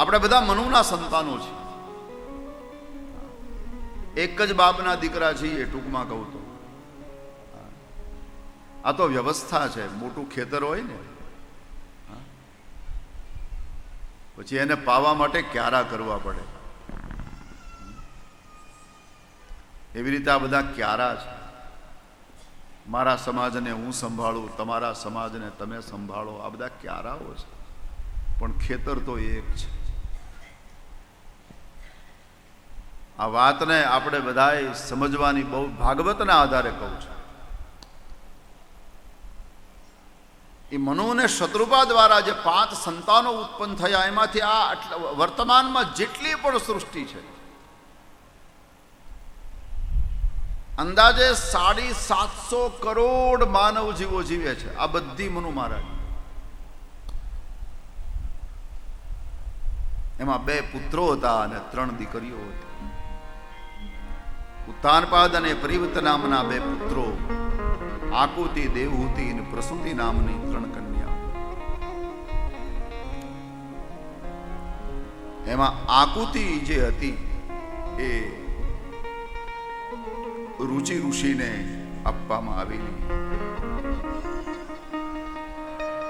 આપણે બધા મનુના સંતાનો છીએ. એક જ બાપના દીકરા છીએ ટૂંકમાં કહું તો. આ તો વ્યવસ્થા છે, મોટું ખેતર હોય ને. પછી એને પાવા માટે ક્યારા કરવા પડે? એવી રીતે આ બધા ક્યારા છે. મારા સમાજને હું સંભાળું, તમારા સમાજને તમે સંભાળો, આ બધા ક્યારાઓ છે. પણ ખેતર તો એક છે. આ વાતને આપણે બધાએ સમજવાની બહુ ભાગવતના આધારે કહું છું. એ મનુ અને શત્રુપા દ્વારા જે પાંચ સંતાનો ઉત્પન્ન થયા, એમાંથી આ વર્તમાનમાં જેટલી પણ સૃષ્ટિ છે. અંદાજે સાડી સાતસો કરોડ માનવ જીવો જીવે છે. આ બધી મનુ મહારાજ એમાં બે પુત્રો હતા અને ત્રણ દીકરીઓ હતી. ઉત્તાનપાદ અને પરિવૃત નામના બે પુત્રો, આકુતિ દેવહૂતિ અને પ્રસૂતિ નામની ત્રણ કન્યા. એમાં આકુતિ જે હતી, એ રુચિ ઋષિને આપવામાં આવેલી.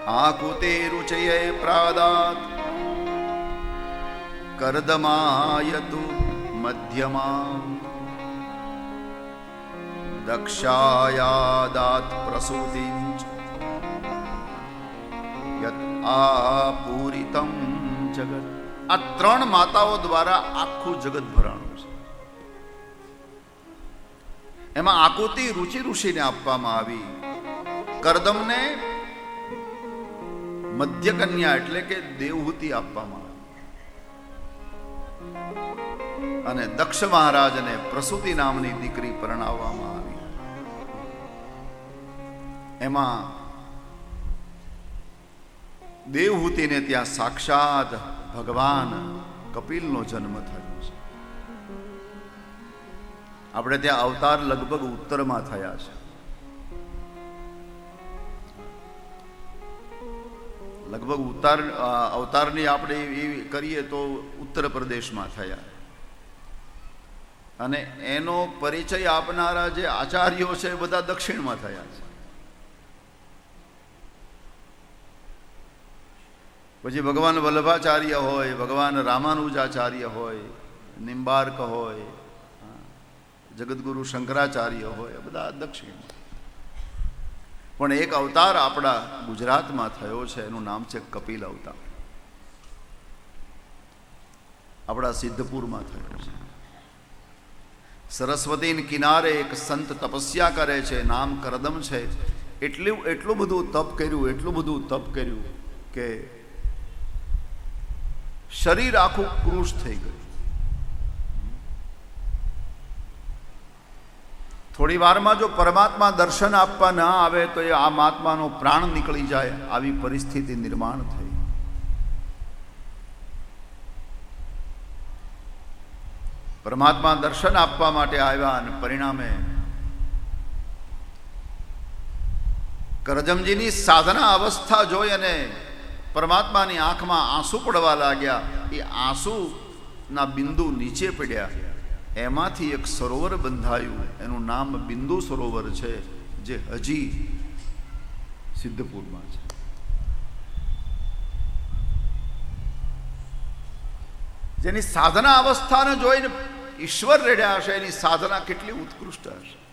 આકુતે રુચયે પ્રાદાત, કરદમાયતુ મધ્યમાં દક્ષાયાદાત યત આપૂરિતમ જગત આ ત્રણ માતાઓ દ્વારા આખું જગત ભરાણું છે એમાં આકૃતિ રુચિ ઋષિને આપવામાં આવી કરદમને મધ્ય કન્યા એટલે કે દેવહૂતિ આપવામાં આવી અને દક્ષ મહારાજને પ્રસૂતિ નામની દીકરી પરણાવવામાં આવી એમાં દેવહૂતિને ત્યાં સાક્ષાત ભગવાન કપિલનો જન્મ થયો છે. આપણે ત્યાં અવતાર લગભગ ઉત્તરમાં થયા છે. લગભગ ઉત્તર અવતારની આપણે એવી કરીએ તો ઉત્તર પ્રદેશમાં થયા. અને એનો પરિચય આપનારા જે આચાર્યો છે એ બધા દક્ષિણમાં થયા છે. પછી ભગવાન વલ્લભાચાર્ય હોય, ભગવાન રામાનુજાચાર્ય હોય, નિંબાર્ક હોય જગદગુરુ શંકરાચાર્ય હોય બધા દક્ષિણ. પણ એક અવતાર આપણા ગુજરાતમાં થયો છે, એનું નામ છે કપિલ અવતાર. આપણા સિદ્ધપુરમાં થયો છે. સરસ્વતીને કિનારે એક સંત તપસ્યા કરે છે, નામ કરદમ છે. એટલું એટલું બધું તપ કર્યું, એટલું બધું તપ કર્યું કે શરીર આખું ક્રૂશ થઈ ગયું. થોડી વારમાં જો પરમાત્મા દર્શન આપવા ન આવે તો એ આ મહાત્માનો પ્રાણ નીકળી જાય, આવી પરિસ્થિતિ નિર્માણ થઈ. પરમાત્મા દર્શન આપવા માટે આવ્યા અને પરિણામે કરજમજીની સાધના અવસ્થા જોઈ અને પરમાત્માની આંખમાં આંસુ પડવા લાગ્યા. એ આંસુના બિંદુ નીચે પડ્યા. એમાંથી એક સરોવર બંધાયું. એનું નામ બિંદુ સરોવર છે, જે હજી સિદ્ધપુરમાં છે. જેની સાધના અવસ્થાને જોઈને ઈશ્વર રેડ્યા હશે, એની સાધના કેટલી ઉત્કૃષ્ટ હશે.